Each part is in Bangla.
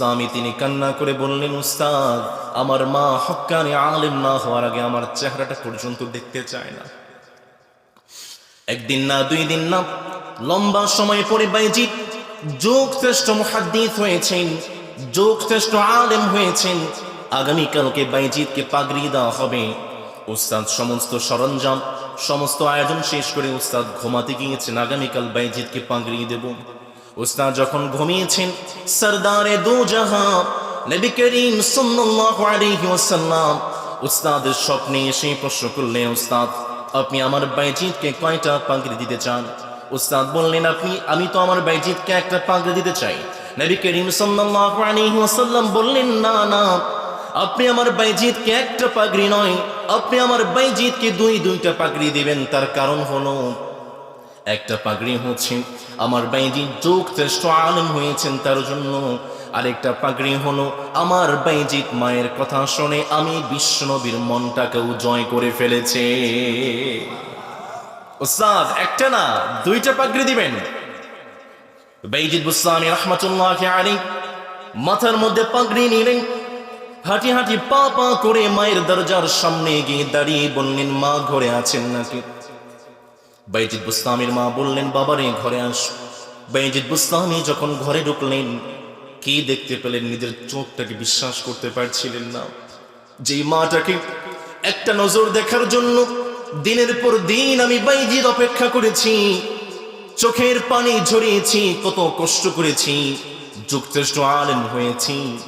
বুস্তামি তিনি কান্না করে বললেন, উস্তাদ, আমার মা হক্কানি আলেম না হওয়ার আগে আমার চেহারাটা পর্যন্ত দেখতে চায় না। একদিন না, দুই দিন না, লম্বা সময় পরে বাইজিৎ যোগ শ্রেষ্ঠ মুহাদ্দিস হয়েছেন যোগ শ্রেষ্ঠ আলেম হয়েছেন। আগামীকালকে বাইজিৎকে পাগড়ি দেওয়া হবে। উস্তাদ, সমস্ত সরঞ্জাম, সমস্ত আয়োজন শেষ করে উস্তাদ ঘুমাতে গিয়েছেন। আগামীকাল বাইজিৎকে পাগড়ি দেব। উস্তাদ যখন ঘুমিয়েছেন, সরদারে দু জাহা নবী করিম সাল্লাল্লাহু আলাইহি ওয়াসাল্লাম উস্তাদের স্বপ্নে এসে প্রশ্ন করলেন, উস্তাদ, আপনি আমার বাইজিৎকে কয়টা পাগড়ি দিতে চান? উস্তাদ বললেন, আপনি, আমি তো আমার বাইজিৎকে একটা পাগড়ি দিতে চাই। নবী করিম সাল্লাল্লাহু আলাইহি ওয়াসাল্লাম বললেন, না না, আপনি আমার বাইজিৎকে একটা পাগড়ি নয়, আপনি আমার বাইজিৎকে দুই, দুইটা পাগড়ি দিবেন। তার কারণ হলো একটা পাগড়ি হচ্ছে। আমার বাইজি যোগ শ্রেষ্ঠ আলম হয়েছেন তার জন্য। আরেকটা পাগড়ি হলো আমার বাইজিৎ মায়ের কথা শুনে আমি বিষ্ণবীর মনটাকেও জয় করে ফেলেছে। একটা না, দুইটা পাগড়ি দিবেন। বাইজিৎ বুসামি রহমতুল্লাহ আলী মাথার মধ্যে পাগড়ি নিলেন। হাঁটি হাঁটি পা পা করে মায়ের দরজার সামনে গিয়ে দাঁড়িয়ে বললেন, মা, ঘরে আছেন নাকি? বাইজিৎ বুস্তামির মা বললেন, বাবারে, ঘরে আস। বাইজিৎ বুস্তামি যখন ঘরে ঢুকলেন, কি দেখতে পেলেন? নিজের চোখটাকে বিশ্বাস করতে পারছিলেন না। যেই মাটাকে একটা নজর দেখার জন্য দিনের পর দিন আমি বাইজিৎ অপেক্ষা করেছি, চোখের পানি ঝরিয়েছি, কত কষ্ট করেছি যুক্তেষ্ট আলেম হয়েছি।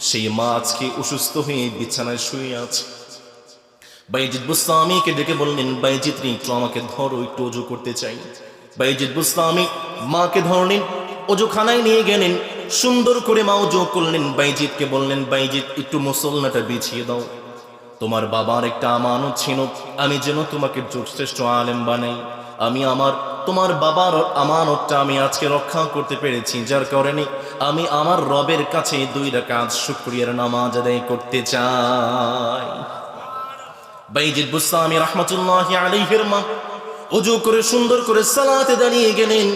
সেই মা আজকে অসুস্থ হয়ে বিছানায় শুয়ে আছে। বাইজিৎ বুস্তামিকে ডেকে বললেন বাইজিৎ রে আমাকে ধরো, একটু অজু করতে চাই। বাইজিৎ বুস্তামি মাকে ধরলেন, অজুখানায় নিয়ে গেলেন, সুন্দর করে মা অজু করলেন। বাইজিৎকে বললেন বাইজিৎ একটু মুসল্লাটা বিছিয়ে দাও। তোমার বাবার একটা আমানত ছিল, আমি যেন তোমাকে যুগশ্রেষ্ঠ আলেম বানাই। আমি আমার, তোমার বাবার আমানতটা আমি আজকে রক্ষা করতে পেরেছি, যার কারণে আমি আমার রবের কাছে দুই রাকাত শুক্রিয়ার নামাজ আদায় করতে চাই। বাইজিদ বুস্তামি রহমতুল্লাহ আলাইহির মা অজু করে সুন্দর করে সালাতে দাঁড়িয়ে গেলেন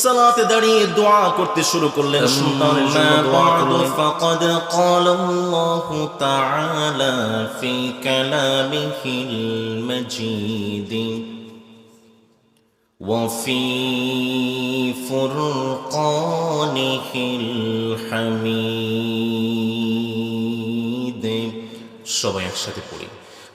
সালাতে দাঁড়িয়ে দোয়া করতে শুরু করলেন সন্তানের জন্য দোয়া করলেন فقد قال الله تعالى في كلامه المجيد وفي فرقانه الحميد সবাই একসাথে পড়ি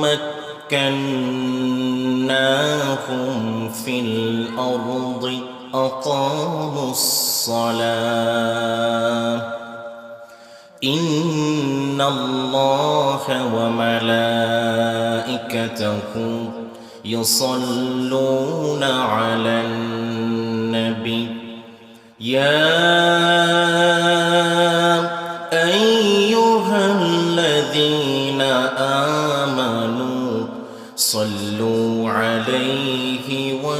مكناهم في الأرض أقاموا الصلاة. إن الله وملائكته يصلون على النبي. يا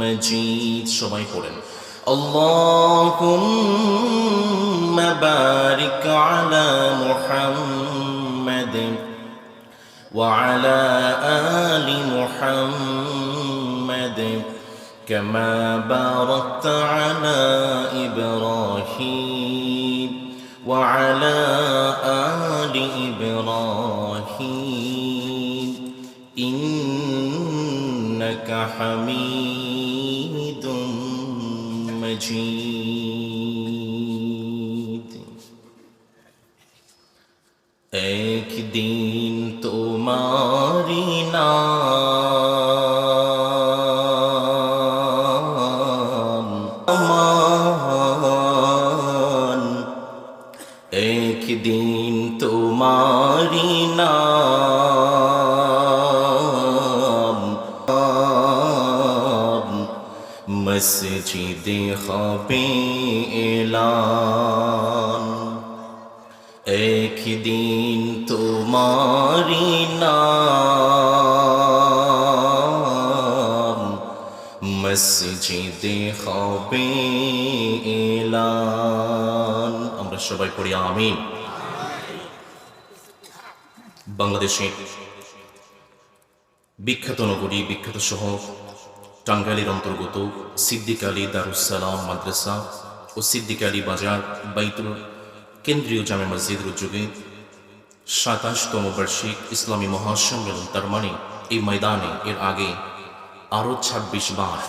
مجيد সবাই পড়েন اللهم بارك على محمد وعلى آل محمد كما باركت على إبراهيم وعلى آل إبراهيم إنك حميد মজিদ একদিন তোমারি না মসজিদে হবে এলান একদিন তোমারি নাম মসজিদে হবে এলান আমরা সবাই পড়ি আমিন। বাংলাদেশে বিখ্যাত নগরী, বিখ্যাত শহর টাঙ্গাইলের অন্তর্গত সিদ্দিক আলী দারুসালাম মাদ্রাসা ও সিদ্দিক আলী বাজার বাইতুল কেন্দ্রীয় জামে মসজিদের উদ্যোগে সাতাশতম বার্ষিক ইসলামী মহাসম্মেলন, তার মানে এই ময়দানে এর আগে আরও ছাব্বিশ বার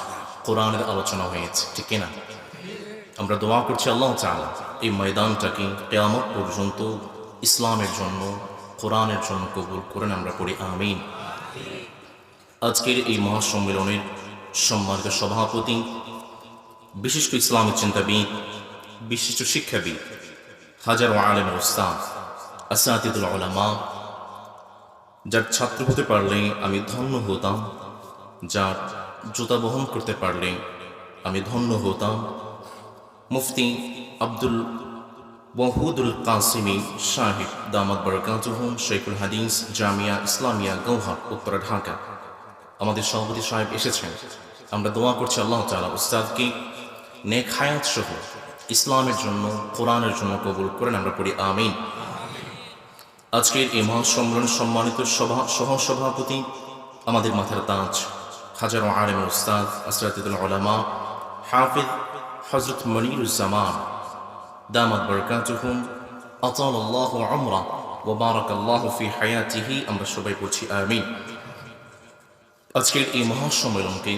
কোরআনের আলোচনা হয়েছে, ঠিক কিনা আমরা দোয়া করছি আল্লাহ চালা এই ময়দানটাকে কেয়ামত পর্যন্ত ইসলামের জন্য, কোরআনের জন্য কবুল করেন আমরা পড়ি আমিন। আজকের এই মহাসম্মেলনের সম্মানিত সভাপতি, বিশিষ্ট ইসলামিক চিন্তাবিদ, বিশিষ্ট শিক্ষাবিদ, হাজার আলমের উস্তাদ, আসাতিদুল আলামা যার ছাত্র হতে পারলে আমি ধন্য হতাম, যার জুতা বহন করতে পারলে আমি ধন্য হতাম, মুফতি আব্দুল ওয়াহুদুল কাসিমি সাহেব দামাদ বরকাতুহুম শেখুল হাদিস জামিয়া ইসলামিয়া গৌহাট উত্তরা, ঢাকা। আমাদের সভাপতি সাহেব এসেছেন। আমরা দোয়া করছি আল্লাহ তালা উস্তাদকে নেক হায়াত সহ ইসলামের জন্য, কোরআনের জন্য কবুল করেন, আমরা পড়ি আমিন। আজকের এই মহাসম্মেলন সম্মানিত সভা সহ সভাপতি আমাদের মাথার তাজ, হাজারো আলেম উস্তাদ, আসরাতুল আলামা হাফিজ হজরত মনিরুজ্জামান। দামাত বরকাতুহুম আতাল আল্লাহ আমরা ও বারাক আল্লাহ ফি হায়াতিহি, আমরা সবাই পড়ছি আমিন। আজকের এই মহাসম্মেলনকে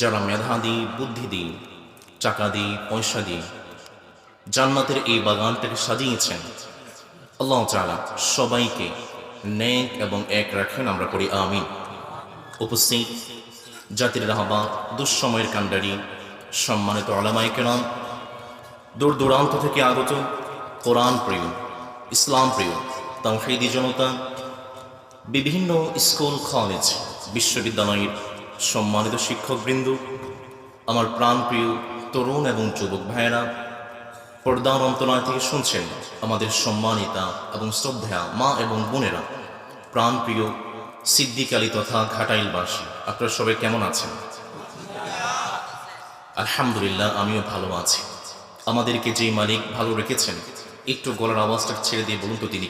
যারা মেধা দিয়ে, বুদ্ধি দিয়ে, টাকা দিয়ে, পয়সা দিয়ে জান্নাতের এই বাগানটাকে সাজিয়েছেন, আল্লাহ চালা সবাইকে ন্যাক এবং এক রাখেন, আমরা করি আমিন। উপস্থিত জাতির রাহবা দুঃসময়ের কাণ্ডারি, সম্মানিত আলামাই কেরাম, দূর দূরান্ত থেকে আগত কোরআন প্রিয়, ইসলাম প্রিয়, তাওহীদি জনতা, বিভিন্ন স্কুল, কলেজ বিশ্ববিদ্যালয়ের সম্মানিত শিক্ষকবৃন্দ, আমার প্রাণপ্রিয় তরুণ এবং যুবক ভাইয়েরা, পর্দার অন্তরায় থেকে শুনছেন আমাদের সম্মানিতা এবং শ্রদ্ধা মা এবং বোনেরা, প্রাণপ্রিয় সিদ্দিক আলী তথা ঘাটাইলবাসী, আপনারা সবাই কেমন আছেন? আলহামদুলিল্লাহ, আমিও ভালো আছি। আমাদেরকে যে মালিক ভালো রেখেছেন, একটু গলার আওয়াজটা ছেড়ে দিয়ে বলুন তো তিনি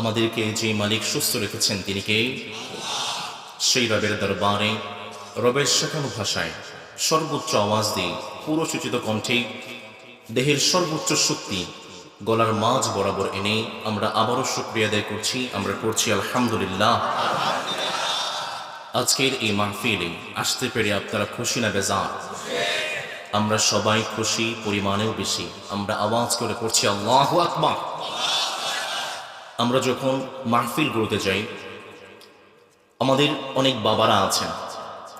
আমাদেরকে যে মালিক সুস্থ রেখেছেন, তিনি কে? সেই রবের দরবারে, রবের শেখানো ভাষায় সর্বোচ্চ আওয়াজ দিয়ে পুরসূচিত কণ্ঠে দেহের সর্বোচ্চ শক্তি গলার মাঝ বরাবর এনে আমরা আবারও শুক্রিয়া আদায় করছি, আমরা করছি আলহামদুলিল্লাহ। আজকের এই মাহফিলে আসতে পেরে আপনারা খুশি না বেজার? আমরা সবাই খুশি, পরিমাণেও বেশি। আমরা আওয়াজ করে করছি আল্লাহ আকবার। আমরা যখন মাহফিলগুলোতে যাই, আমাদের অনেক বাবারা আছেন,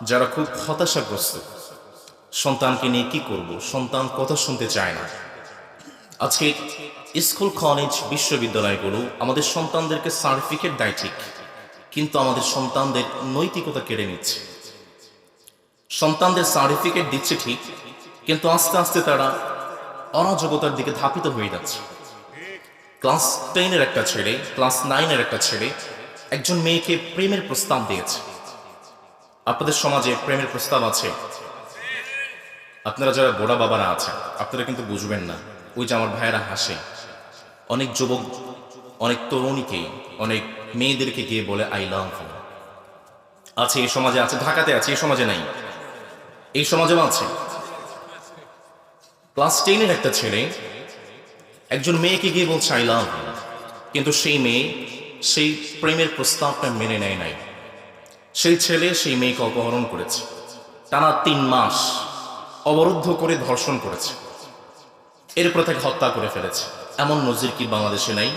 যারা খুব হতাশাগ্রস্ত। সন্তানকে নিয়ে কি করব? সন্তান কথা শুনতে চায় না। আজকে স্কুল, কলেজ, বিশ্ববিদ্যালয়গুলো আমাদের সন্তানদেরকে সার্টিফিকেট দেয় ঠিক, কিন্তু আমাদের সন্তানদের নৈতিকতা কেড়ে নিচ্ছে। সন্তানদের সার্টিফিকেট দিচ্ছে ঠিক, কিন্তু আস্তে আস্তে তারা অরাজকতার দিকে ধাপিত হয়ে যাচ্ছে। ক্লাস টেনের একটা ছেলে, ক্লাস নাইনের একটা ছেলে, একজন মেয়েকে প্রেমের প্রস্তাব দিয়েছে। আপনাদের সমাজে প্রেমের প্রস্তাব আছে? আপনারা যারা গোড়া বাবারা আছেন, আপনারা কিন্তু বুঝবেন না, ওই যে আমার ভাইয়েরা হাসে। অনেক যুবক, অনেক তরুণীকে, অনেক মেয়েদেরকে গিয়ে বলে, আই লাভ আছে, এই সমাজে আছে, ঢাকাতে আছে, এই সমাজে নাই। এই সমাজেও আছে। ক্লাস টেনের একটা ছেলে একজন মেয়েকে গিয়ে বলছে আই লাভ কিন্তু সেই মেয়ে সেই প্রেমের প্রস্তাবটা মেনে নেয় নাই। সেই ছেলে সেই মেয়েকে অপহরণ করেছে। টানা তিন মাস অবরুদ্ধ করে ধর্ষণ করেছে। এরপর তাকে হত্যা করে ফেলেছে। এমন নজির কি বাংলাদেশে নাই?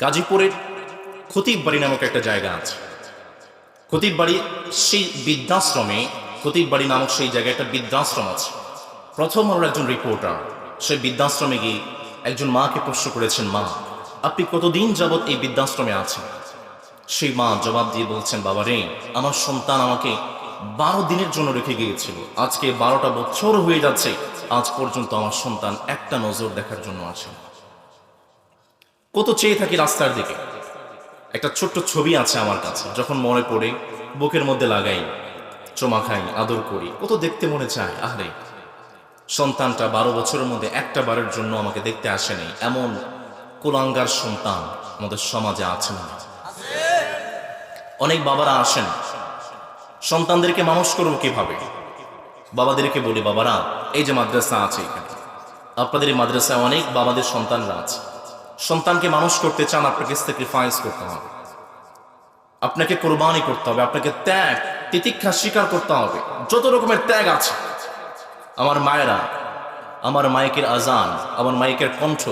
গাজীপুরের খতিববাড়ি নামক একটা জায়গা আছে। খতিববাড়ি সেই বৃদ্ধাশ্রমে, খতিববাড়ি নামক সেই জায়গায় একটা বৃদ্ধাশ্রম আছে। প্রথম আলোর একজন রিপোর্টার। সে বৃদ্ধাশ্রমে গিয়ে একজন মাকে প্রশ্ন করেছেন, মা, আপনি কতদিন যাবৎ এই বৃদ্ধাশ্রমে আছেন? সেই মা জবাব দিয়ে বলছেন, বাবা রে, আমার সন্তান আমাকে বারো দিনের জন্য রেখে গিয়েছিল। আজকে বারোটা বছর হয়ে যাচ্ছে, আজ পর্যন্ত আমার সন্তান একটা নজর দেখার জন্য আছে। কত চেয়ে থাকি রাস্তার দিকে। একটা ছোট্ট ছবি আছে আমার কাছে, যখন মনে পড়ে, বুকের মধ্যে লাগাই, চমা খাই, আদর করি, কত দেখতে মনে চায় আরে সন্তানটা বারো বছরের মধ্যে একটা বারের জন্য আমাকে দেখতে আসেনি। এমন কুলাঙ্গার সন্তান আমাদের সমাজে আছে না। অনেক বাবারা আসেন। সন্তানদেরকে মানুষ করব কীভাবে? বাবাদেরকে বলি, বাবারা, এই যে মাদ্রাসা আছে এখানে, আপনাদের এই মাদ্রাসায় অনেক বাবাদের সন্তানরা আছে। সন্তানকে মানুষ করতে চান, আপনাকে স্যাক্রিফাইস করতে হবে। আপনাকে কোরবানি করতে হবে, আপনাকে ত্যাগ, তিতিক্ষা স্বীকার করতে হবে। যত রকমের ত্যাগ আছে আমার মায়েরা, আমার মাইকের আজান, আমার মাইকের কণ্ঠ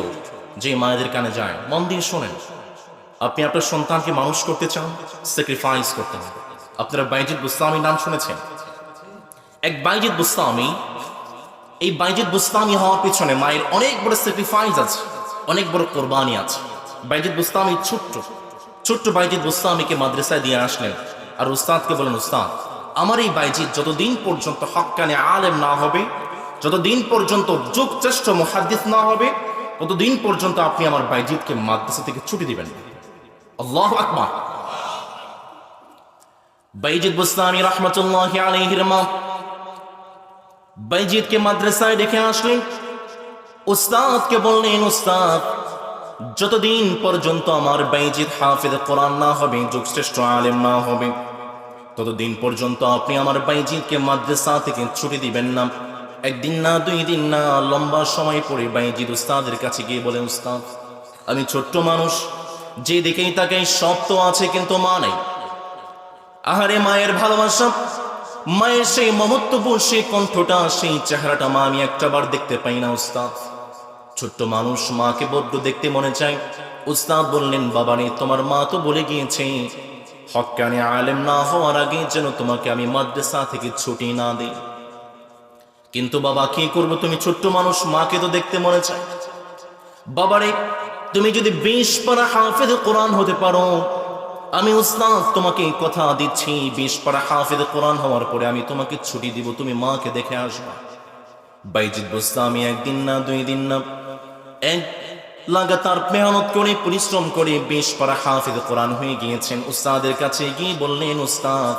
যে মায়েদের কানে যায়, মন দিয়ে শোনেন। আপনি আপনার সন্তানকে মানুষ করতে চান স্যাক্রিফাইস করতে হবে। আপনারা বাইজিদ বুস্তামি নাম শুনেছেন? এক বাইজিদ বুস্তামি, এই বাইজিদ বুস্তামি হওয়ার পিছনে মায়ের অনেক বড় স্যাক্রিফাইস আছে, অনেক বড় কোরবানি আছে। বাইজিদ বুস্তামি ছোট্ট ছোট্ট বাইজিদ বুস্তামিকে মাদ্রাসায় দিয়ে আসলেন। আর উস্তাদকে বলেন উস্তাদ আমার এই বাইজিদ যতদিন পর্যন্ত হক্কানে আলেম না হবে, যতদিন পর্যন্ত যুগ শ্রেষ্ঠ মহাদ্দিস না হবে, ততদিন পর্যন্ত আপনি আমার বাইজিদকে মাদ্রাসা থেকে ছুটি দিবেন। আল্লাহ আকবার বাইজিদ বুস্তামি রহমতুল্লাহ আলাইহির মা, বাইজিদকে মাদ্রাসায় ডেকে আসলেন উস্তাদকে বললেন, উস্তাদ, যতদিন পর্যন্ত আমার বাইজিদ হাফিদ কোরআন না হবে যুগশ্রেষ্ঠ আলেম না হবে ততদিন পর্যন্ত আপনি আমার বাইজিদকে মাদ্রাসা থেকে ছুটি দিবেন না। একদিন না, দুই দিন না, লম্বা সময় পরে বাইজিদ উস্তাদের কাছে গিয়ে বলে, উস্তাদ, আমি ছোট্ট মানুষ, যে দিকেই তাকে সব তো আছে কিন্তু মা নেই। আহারে মায়ের ভালোবাসা, মায়ের সেই মহত্বপূর্ণ সেই কণ্ঠটা, সেই চেহারাটা মা আমি একটাবার দেখতে পাই না, উস্তাদ। ছোট্ট মানুষ মাকে বড্ড দেখতে মনে চায়। উস্তাদ বললেন বাবা বাবারে, তোমার মা তো বলে গিয়েছে হক্কানে আলেম না হওয়ার আগে যেন তোমাকে আমি মাদ্রাসা থেকে ছুটি না দিই। কিন্তু বাবা, কি করব? তুমি ছোট্ট মানুষ, মাকে তো দেখতে মনে চায়। বাবারে, তুমি যদি বিশ পারা হাফেজ কোরআন হতে পারো, আমি উস্তাদ তোমাকে কথা দিচ্ছি, বিশ পারা হাফেজ কোরআন হওয়ার পরে আমি তোমাকে ছুটি দিব, তুমি মাকে দেখে আসবা। বাইজিদ বুস্তামি একদিন না, দুই দিন না, এক লাগাতার মেহনত করে, পরিশ্রম করে বেশ পারা হাফিজ কোরআন হয়ে গিয়েছেন। উস্তাদের কাছে গিয়ে বললেন, উস্তাদ,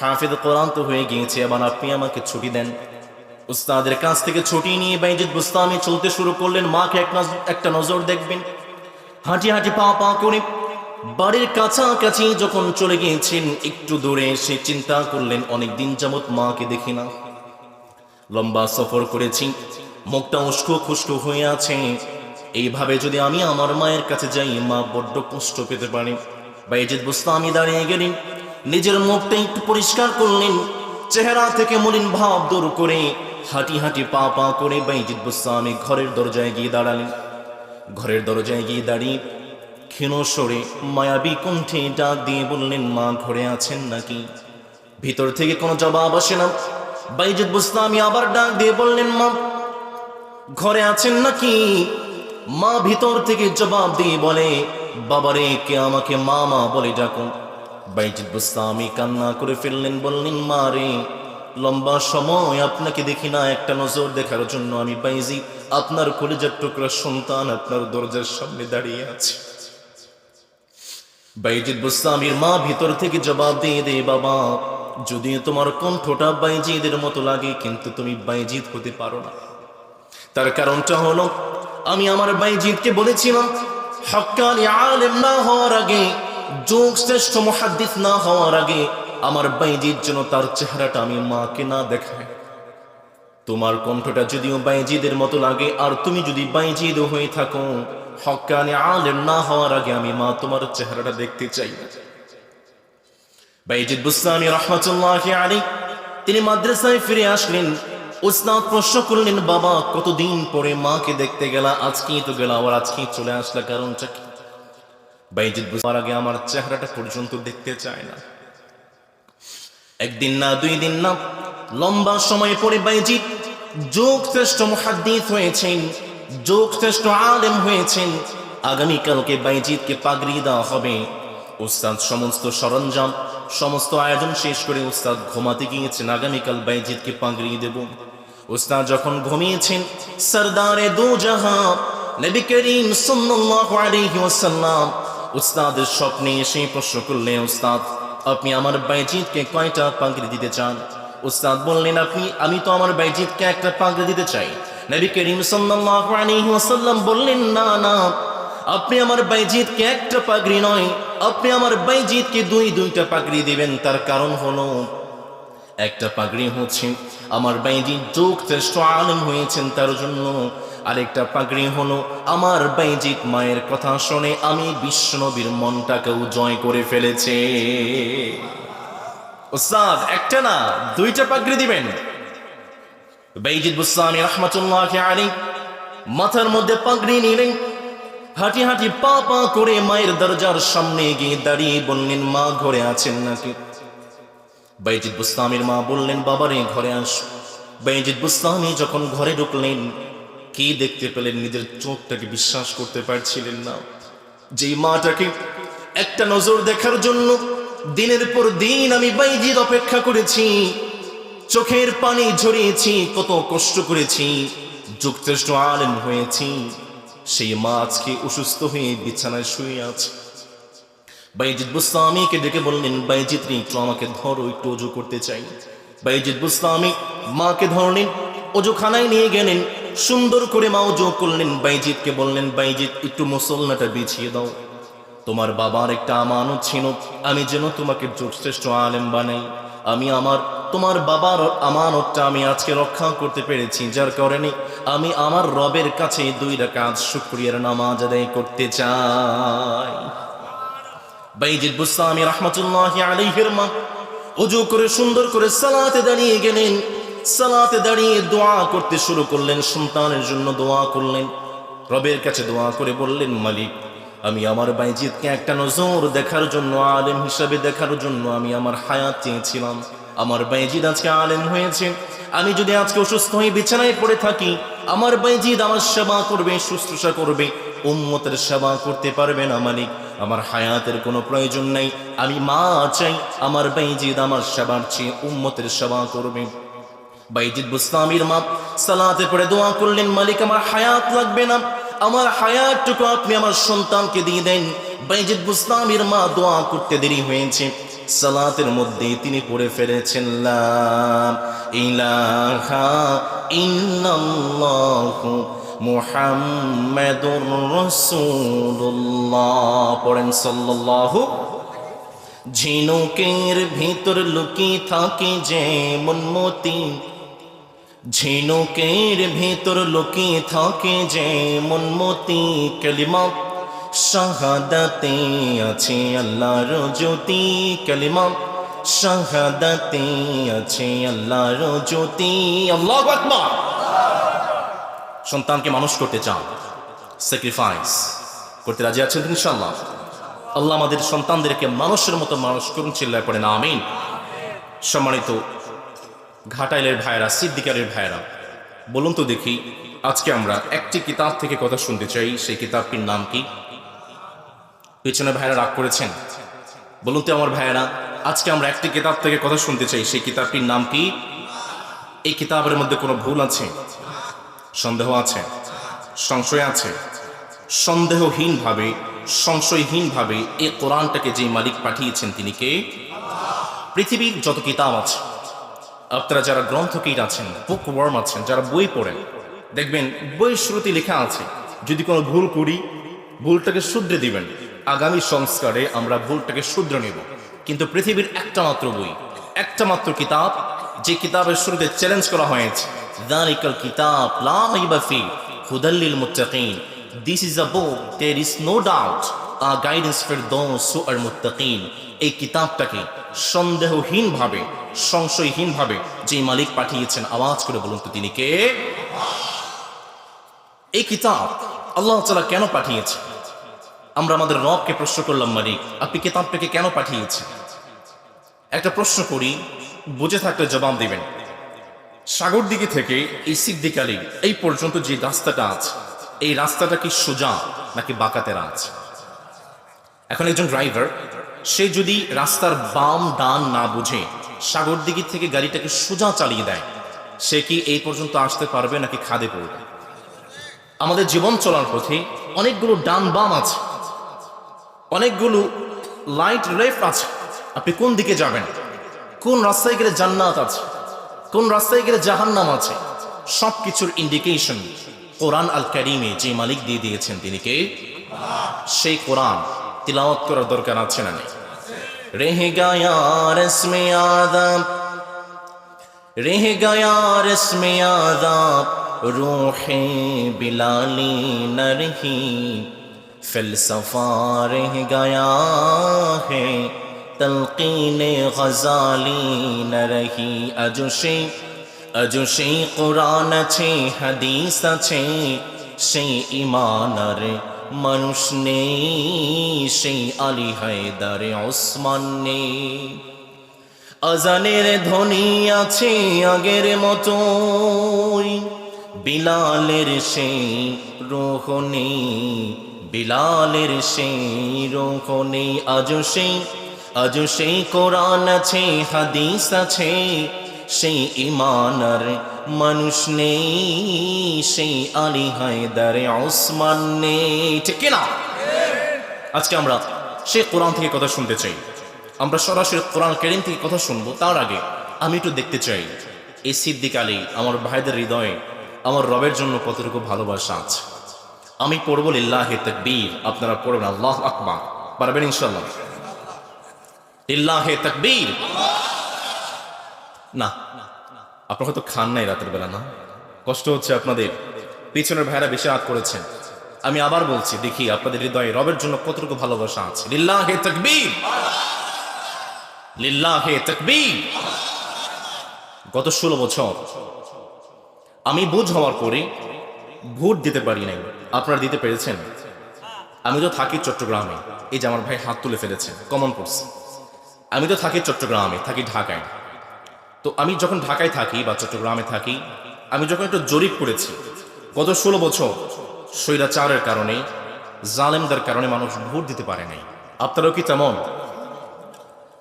হাফিজ কোরআন তো হয়ে গিয়েছে, এবার আপনি আমাকে ছুটি দেন। উস্তাদের কাছ থেকে ছুটি নিয়ে বাইজিদ বুস্তামি চলতে শুরু করলেন। মাকে এক একটা নজর দেখবেন। হাঁটি হাঁটি পা পা করে বাড়ির কাছাকাছি যখন চলে গিয়েছেন, একটু দূরে এসে চিন্তা করলেন অনেক দিন যাবৎ মাকে দেখি না। লম্বা সফর করেছি, মুখটা উস্কো খুস্কো হয়ে আছে। এইভাবে যদি আমি আমার মায়ের কাছে যাই, মা বড্ড কষ্ট পেতে পারে বাইজিদ বুস্তামি দাঁড়িয়ে গেলেন, নিজের মুখটা একটু পরিষ্কার করলেন, চেহারা থেকে মলিন ভাব দূর করে হাঁটি হাঁটি পা পা করে বাইজিদ বুস্তামি ঘরের দরজায় গিয়ে দাঁড়ালেন। ঘরের দরজায় গিয়ে দাঁড়িয়ে ক্ষীণ সরে মায়াবী কণ্ঠে ডাক দিয়ে বললেন, মা, ঘরে আছেন নাকি? ভিতর থেকে কোনো জবাব আসে না। বাইজিদ বুস্তামি আবার ডাক দিয়ে বললেন, মা, ঘরে আছেন নাকি? মা ভিতর থেকে জবাব দিয়ে বলে, বাবারে, কে আমাকে মা মা বলে ডাকুন বাইজিদ বুস্তামি কান্না করে ফেললেন, বললেন, মা রে, লম্বা সময় আপনাকে দেখি না, একটা নজর দেখার জন্য আমি বাইজি। আপনার কলেজের টুকরা সন্তান আপনার দরজার সামনে দাঁড়িয়ে আছে। বাইজিদ বুস্তামির মা ভিতর থেকে জবাব দিয়ে দে, বাবা যদিও তোমার কণ্ঠটা বাইজিদের মতো লাগে, কিন্তু তুমি বাইজিদ হতে পারো না। তার কারণটা হলো আমি আমার বাইজিদকে বলেছিলাম হক্কানি আলেম না হওয়ার আগে, যোগ শ্রেষ্ঠ মহাদ্দিস না হওয়ার আগে আমার বাইজিদ যেন তার চেহারাটা আমি মাকে না দেখায়। তোমার কণ্ঠটা যদিও বাইজিদের মতো লাগে, আর তুমি যদি বাইজিদ হয়ে থাকো হক্কানি আলেম না হওয়ার আগে আমি মা তোমার চেহারাটা দেখতে চাই বাইজিদ বুস্তানি রহমতুল্লাহ আলী তিনি মাদ্রাসায় ফিরে আসলেন। উস্তাদ প্রশ্ন করলেন, বাবা, কতদিন পরে মাকে দেখতে গেলা? আজকেই তো গেলা, আবার আজকেই চলে আসলা কারণটা কি? বাইজিৎ বুঝবার আগে আমার চেহারাটা পর্যন্ত দেখতে চায় না। একদিন না, দুই দিন না, লম্বা সময় পরে বাইজিৎ যোগ শ্রেষ্ঠ মুহাদ্দিস হয়েছেন যোগ শ্রেষ্ঠ আলেম হয়েছেন। আগামীকালকে বাইজিৎকে পাগড়ি দেওয়া হবে। উস্তাদ সমস্ত সরঞ্জাম, সমস্ত আয়োজন শেষ করে উস্তাদ ঘুমাতে গিয়েছেন। আগামীকাল বাইজিৎকে পাগড়ি দেব। উস্তাদ যখন ঘুমিয়েছেন, সরদারে দু জাহা নবী করিম সাল্লাল্লাহু আলাইহি ওয়াসাল্লাম উস্তাদের স্বপ্নে এসে প্রশ্ন করলেন, উস্তাদ, আপনি আমার বাইজিৎকে কয়টা পাগড়ি দিতে চান? উস্তাদ বললেন, আপনি, আমি তো আমার বাইজিৎকে একটা পাগড়ি দিতে চাই। নবী করিম সাল্লাল্লাহু আলাইহি ওয়াসাল্লাম বললেন, না না, আপনি আমার বাইজিৎকে একটা পাগড়ি নয়, আপনি আমার বাইজিৎকে দুই, দুইটা পাগড়ি দিবেন। তার কারণ হলো একটা পাগড়ি হচ্ছে। আমার বাইজি যোগ শ্রেষ্ঠ আলম হয়েছেন তার জন্য। আরেকটা পাগড়ি হলো আমার বাইজিৎ মায়ের কথা শুনে আমি বিষ্ণবীর মনটাকেও জয় করে ফেলেছে। একটা না, দুইটা পাগড়ি দিবেন। বাইজিৎ বুসামি রহমতুল্লাহ আলী মাথার মধ্যে পাগড়ি নিলেন। হাঁটি হাঁটি পা পা করে মায়ের দরজার সামনে গিয়ে দাঁড়িয়ে বললেন, মা, ঘরে আছেন নাকি? বাইজিৎ বুস্তামির মা বললেন, বাবারে, ঘরে আস। বাইজিৎ বুস্তামি যখন ঘরে ঢুকলেন, কি দেখতে পেলেন? নিজের চোখটাকে বিশ্বাস করতে পারছিলেন না। যেই মাটাকে একটা নজর দেখার জন্য দিনের পর দিন আমি বাইজিৎ অপেক্ষা করেছি, চোখের পানি ঝরিয়েছি, কত কষ্ট করেছি যুক্তেষ্ট আলেম হয়েছি। সেই মা আজকে অসুস্থ হয়ে বিছানায় শুয়ে আছে। বাইজিৎ বুস্তামিকে ডেকে বললেন বাইজিৎ রে একটু আমাকে ধরো, একটু অজু করতে চাই। বাইজিৎ বুস্তামি মাকে ধরলেন, অজুখানায় নিয়ে গেলেন, সুন্দর করে মা অজু করলেন। বাইজিৎকে বললেন বাইজিৎ একটু মুসল্লাটা বিছিয়ে দাও। তোমার বাবার একটা আমানত ছিল, আমি যেন তোমাকে যুগশ্রেষ্ঠ আলেম বানাই। আমি আমার, তোমার বাবার আমানতটা আমি আজকে রক্ষা করতে পেরেছি, যার কারণে আমি আমার রবের কাছে দুই রাকাত শুক্রিয়ার নামাজ আদায় করতে চাই। বাইজিদ বুস্তামি রহমতুল্লাহ আলাইহির মা অজু করে সুন্দর করে সালাতে দাঁড়িয়ে গেলেন। সালাতে দাঁড়িয়ে দোয়া করতে শুরু করলেন, সন্তানের জন্য দোয়া করলেন। রবের কাছে দোয়া করে বললেন, মালিক, আমি আমার বাইজিদকে একটা নজর দেখার জন্য, আলেম হিসাবে দেখার জন্য আমি আমার হায়াত চেয়েছিলাম। আমার বাইজিদ আজকে আলেম হয়েছে। আমি যদি আজকে অসুস্থ হয়ে বিছানায় পড়ে থাকি, আমার বাইজিদ আমার সেবা করবে, শুশ্রূষা করবে। উম্মতের সেবা করতে পারবে না মালিক। আমার হায়াতের কোনো প্রয়োজন নাই। আমি মা চাই, আমার বাইজিদ আমার সেবার চেয়ে উম্মতের সেবা করবে। বাইজিদ বুস্তামির মা, সালাতে পড়ে দোয়া করলেন, মালিক, আমার হায়াত লাগবে না। আমার হায়াতটুকু আপনি আমার সন্তানকে দিয়ে দেন। বাইজিদ বুস্তামির মা দোয়া করতে দেরি হয়েছে। সালাতের মধ্যে তিনি পড়ে ফেলেছেন ইলাহা ইল্লাল্লাহু মুহাম্মাদুর রাসূলুল্লাহ। পড়েন সাল্লাল্লাহু। ঝিনুকের ভিতর লুকিয়ে থাকে যেমন মতি ঝিনুকের ভিতর লুকিয়ে থাকে যেমন মতি কালিমা শাহাদাতে আছে আল্লাহর জ্যোতি। কালিমা শাহাদাতে আছে আল্লাহর জ্যোতি। আল্লাহু আকবার। সন্তানকে মানুষ করতে চান স্যাক্রিফাইস করতে রাজি আছেন তো ইনশাআল্লাহ? আল্লাহ আমাদের সন্তানদেরকে মানুষের মতো মানুষ করুন, চিল্লায় পড়ে না, আমিন। সম্মানিত ঘাটাইলের ভাইয়েরা, সিদ্দিকারের ভাইয়েরা, বলুন তো দেখি, আজকে আমরা একটি কিতাব থেকে কথা শুনতে চাই, সেই কিতাবটির নাম কি? পেছনে ভাইয়েরা রাগ করেছেন? বলুন তো আমার ভাইয়েরা, আজকে আমরা একটি কিতাব থেকে কথা শুনতে চাই, সেই কিতাবটির নাম কি? এই কিতাবের মধ্যে কোনো ভুল আছে? সন্দেহ আছে, সংশয় আছে। সন্দেহহীনভাবে, সংশয়হীনভাবে এই কোরআনটাকে যে মালিক পাঠিয়েছেন তিনি কে? পৃথিবীর যত কিতাব আছে, আপনারা যারা গ্রন্থকিট আছেন বুক ওয়ার্ম আছেন, যারা বই পড়েন, দেখবেন বই শ্রুতি লেখা আছে, যদি কোনো ভুল করি, ভুলটাকে শুধরে দিবেন। আগামী সংস্কারে আমরা ভুলটাকে শুধরে নেব। কিন্তু পৃথিবীর একটা মাত্র বই, একটা মাত্র কিতাব, যে কিতাবের শুরুতে চ্যালেঞ্জ করা হয়েছে লা রাইবা ফি হুদাল্লিল মুত্তাকিন this is a book there is no doubt a guidance for those who are মুত্তাকিন এই কিতাবটাকে সন্দেহহীনভাবে, সংশয়হীনভাবে যে মালিক পাঠিয়েছেন, আওয়াজ করে বলুন তো তিনি কে? এই কিতাব আল্লাহ তাআলা কেন পাঠিয়েছে? আমরা আমাদের রবকে প্রশ্ন করলাম, মালিক, আপনি কেতাবটাকে কেন পাঠিয়েছেন? একটা প্রশ্ন করি, বুঝে থাকলে জবাব দিবেন। সাগর দিকে থেকে এই সিদ্দিক আলী এই পর্যন্ত যে রাস্তাটা আছে, এই রাস্তাটা কি সোজা নাকি বাঁকাতেরা আছে? এখন একজন ড্রাইভার, সে যদি রাস্তার বাম ডান না বুঝে সাগর দিকে থেকে গাড়িটাকে সোজা চালিয়ে দেয়, সে কি এই পর্যন্ত আসতে পারবে নাকি খাদে পড়বে? আমাদের জীবন চলার পথে অনেকগুলো ডান বাম আছে, অনেকগুলো লাইট লেফট আছে। আপনি কোন দিকে যাবেন? কোন রাস্তায় গেলে জান্নাত আছে? কোন রাস্তায় গেলে জাহান নাম আছে? সব কিছুর ইন্ডিকেশন কোরআন আল ক্যারিমে যে মালিক দিয়ে দিয়েছেন তিনি কে? সেই কোরআন তিলাওয়াত করার দরকার আছে না রেহে গায়া আদাব রেহে গায়া রেসমে আদাব রোহে বিলালি নরহি ফেলসফা রেহে গায়া হে তলকিনে গজালি না রহি আজো সেই আজো সেই কোরআন আছে, হাদিস আছে, সেই ইমানার মানুষ নেই, সেই আলী হায়দারে ওসমান নেই। আজানের ধ্বনি আছে আগের মতো বিলালের সেই রোহ নেই, বিলালের সেই রোহ নেই আজও সেই আজ সেই কোরআন আছে, হাদিস আছে। সেই ইমানার মানুষ নেই, সেই আলী হায়দারে ওসমান নেই। ঠিক কিনা আজকে আমরা সেই কোরআন থেকে কথা শুনতে চাই। আমরা সরাসরি কোরআন কেরিম থেকে কথা শুনব। তার আগে আমি একটু দেখতে চাই, এই সিদ্দিক আলী আমার ভাইদের হৃদয়ে আমার রবের জন্য কতটুকু ভালোবাসা আছে? আমি পড়ব লিল্লাহে তকবীর। আপনারা পড়বেন আল্লাহ আকবার। পারবেন ইনশাল্লাহ লিল্লাহে তকবীর। না, আপনারা হয়তো খান নাই রাতের বেলা, না? কষ্ট হচ্ছে আপনাদের। পিছনের ভাইরা বেশি রাত করেছেন। আমি আবার বলছি, দেখি আপনাদের হৃদয়ে রবের জন্য কতটুকু ভালোবাসা আছে। লিল্লাহে তকবীর। লিল্লাহে তকবীর। গত ষোলো বছর, আমি বুঝ হওয়ার পরে ভোট দিতে পারি নাই। আপনারা দিতে পেরেছেন? আমি তো থাকি চট্টগ্রামে। এই যে আমার ভাই হাত তুলে ফেলেছেন কমন পড়ছে আমি তো থাকি চট্টগ্রামে, থাকি ঢাকায়। তো আমি যখন ঢাকায় থাকি বা চট্টগ্রামে থাকি, আমি যখন একটু জরিপ করেছি, গত ষোলো বছর স্বৈরাচারের কারণে, জালেমদের কারণে মানুষ ভোট দিতে পারে নাই। আপনারাও কি তেমন?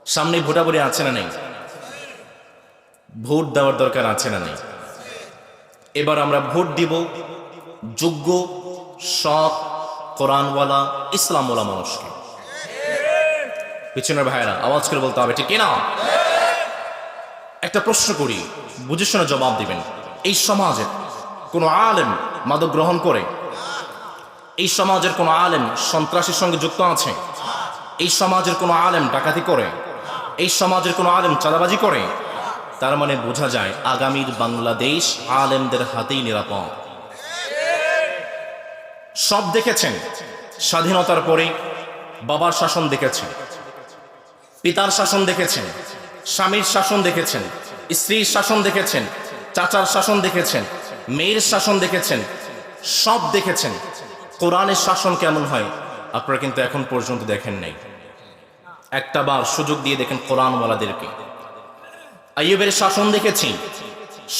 সামনে ভোটাভুটি আছে না নেই? ভোট দেওয়ার দরকার আছে না নেই? এবার আমরা ভোট দিব যোগ্য, সৎ, কোরআনওয়ালা, ইসলামওয়ালা মানুষকে। পিছনের ভাইরা আওয়াজ করে বলতে হবে, ঠিক কিনা? একটা প্রশ্ন করি, বুঝে শুনে জবাব দিবেন। এই সমাজের কোনো আলেম মাদক গ্রহণ করে? এই সমাজের কোনো আলেম সন্ত্রাসীর সঙ্গে যুক্ত আছে? এই সমাজের কোনো আলেম ডাকাতি করে? এই সমাজের কোনো আলেম চাঁদাবাজি করে? তার মানে বোঝা যায়, আগামীর বাংলাদেশ আলেমদের হাতেই নিরাপদ। সব দেখেছেন? স্বাধীনতার পরে বাবার শাসন দেখেছেন? পিতার শাসন দেখেছেন, স্বামীর শাসন দেখেছেন, স্ত্রীর শাসন দেখেছেন, চাচার শাসন দেখেছেন, মেয়ের শাসন দেখেছেন, সব দেখেছেন। কোরআনের শাসন কেমন হয়? আপনারা কিন্তু এখন পর্যন্ত দেখেন নাই। একটা বার সুযোগ দিয়ে দেখেন কোরআনওয়ালাদেরকে। আইয়ুবের শাসন দেখেছি,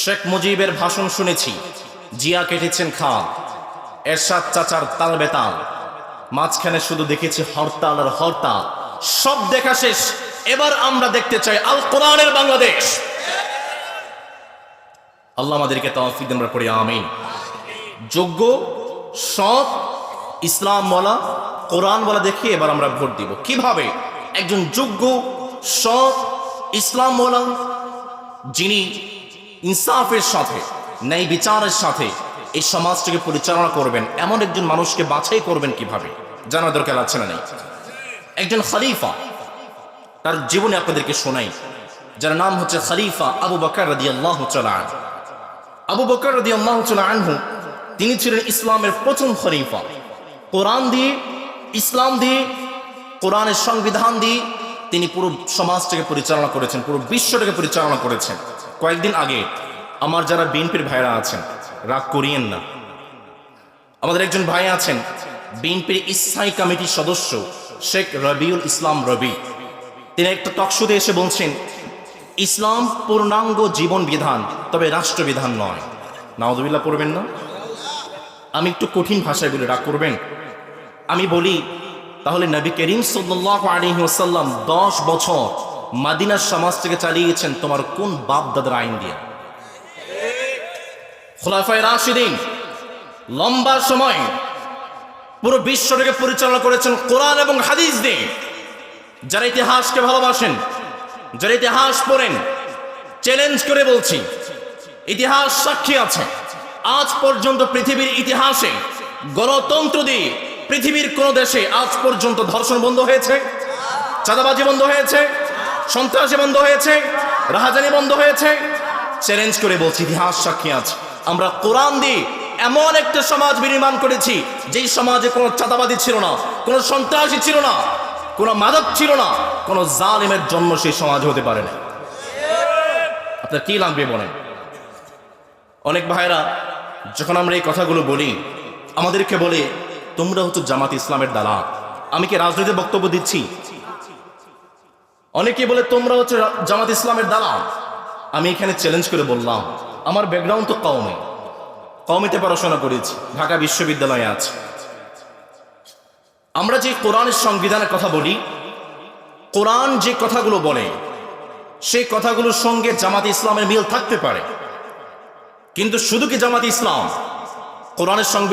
শেখ মুজিবের ভাষণ শুনেছি, জিয়া কেটেছেন খাল, এরশাদ চাচার তাল বেতাল মাঝখানে শুধু দেখেছি হরতাল আর হরতাল। সব দেখা শেষ। এবার আমরা দেখতে চাই আল কোরআনের বাংলাদেশ। আল্লাহ আমাদেরকে তৌফিক আমরা পড়ি, আমিন। যোগ্য, সৎ ইসলাম বলা কোরআন বলা দেখে এবার আমরা ভোট দিব। কীভাবে? একজন যোগ্য, সৎ ইসলাম বলা যিনি ইনসাফের সাথে, ন্যায় বিচারের সাথে এই সমাজটাকে পরিচালনা করবেন, এমন একজন মানুষকে বাছাই করবেন কীভাবে? জানার দরকার আছে না নেই? একজন খলিফা। তার জীবনে আপনাদেরকে শোনাই, যার নাম হচ্ছে খলিফা আবু বকর রাদি আল্লাহ আবু বকর রাদি আল্লাহ আনহু, তিনি ছিলেন ইসলামের প্রথম খলিফা। কোরআন দিয়ে, ইসলাম দিয়ে, কোরআনের সংবিধান দিয়ে তিনি পুরো সমাজটাকে পরিচালনা করেছেন, পুরো বিশ্বটাকে পরিচালনা করেছেন। কয়েকদিন আগে আমার যারা বিএনপির ভাইরা আছেন, রাগ করিয়েন না। আমাদের একজন ভাই আছেন, বিএনপির স্থায়ী কমিটির সদস্য। শেখ রবিউল ইসলাম রবি। তিনি একটা টকশোতে এসে বলছেন, ইসলাম পূর্ণাঙ্গ জীবন বিধান, তবে রাষ্ট্রবিধান নয়। নাওদুবিল্লাহ পড়বেন না? আমি একটু কঠিন ভাষায় বলে, রাগ করবেন? আমি বলি, তাহলে নবী করিম সাল্লাহ আলহি ওসাল্লাম দশ বছর মাদিনার সমাজ থেকে চালিয়েছেন তোমার কোন বাপ দাদার আইন দিয়ে? খোলাফায় রাশিদিন, লম্বা সময় পুরো বিশ্বটাকে পরিচালনা করেছেন কোরআন এবং হাদিস দিয়ে। যারা ইতিহাসকে ভালোবাসেন, যারা ইতিহাস পড়েন চ্যালেঞ্জ করে বলছি, ইতিহাস সাক্ষী আছে। আজ পর্যন্ত পৃথিবীর ইতিহাসে, গণতন্ত্র দিয়ে পৃথিবীর কোন দেশে আজ পর্যন্ত ধর্ষণ বন্ধ হয়েছে? চাঁদাবাজি বন্ধ হয়েছে? সন্ত্রাসী বন্ধ হয়েছে? রাহাজানি বন্ধ হয়েছে? চ্যালেঞ্জ করে বলছি, ইতিহাস সাক্ষী আছে। আমরা কোরআন দিয়ে এমন একটা সমাজ বিনির্মাণ করেছি, যেই সমাজে কোনো চাঁদাবাদী ছিল না, কোনো সন্ত্রাসী ছিল না, কোনো মাদক ছিল না, কোনো জালিমের জন্ম সেই সমাজ হতে পারে না আপনার কি লাগবে বলেন? অনেক ভাইরা যখন আমরা এই কথাগুলো বলি, আমাদেরকে বলে, তোমরা হচ্ছে জামাত ইসলামের দালাল। আমি কি রাজনৈতিক বক্তব্য দিচ্ছি? অনেকে বলে, তোমরা হচ্ছে জামাত ইসলামের দালাল। আমি এখানে চ্যালেঞ্জ করে বললাম, আমার ব্যাকগ্রাউন্ড তো কমে কমেতে পড়াশোনা করেছি, ঢাকা বিশ্ববিদ্যালয়ে আছে। আমরা যে কোরআনের সংবিধানের কথা বলি, কোরআন যে কথাগুলো বলে, সেই কথাগুলোর সঙ্গে জামাত ইসলামের মিল থাকতে পারে। কিন্তু শুধু কি জামাত ইসলাম? কোরআনের সংবিধান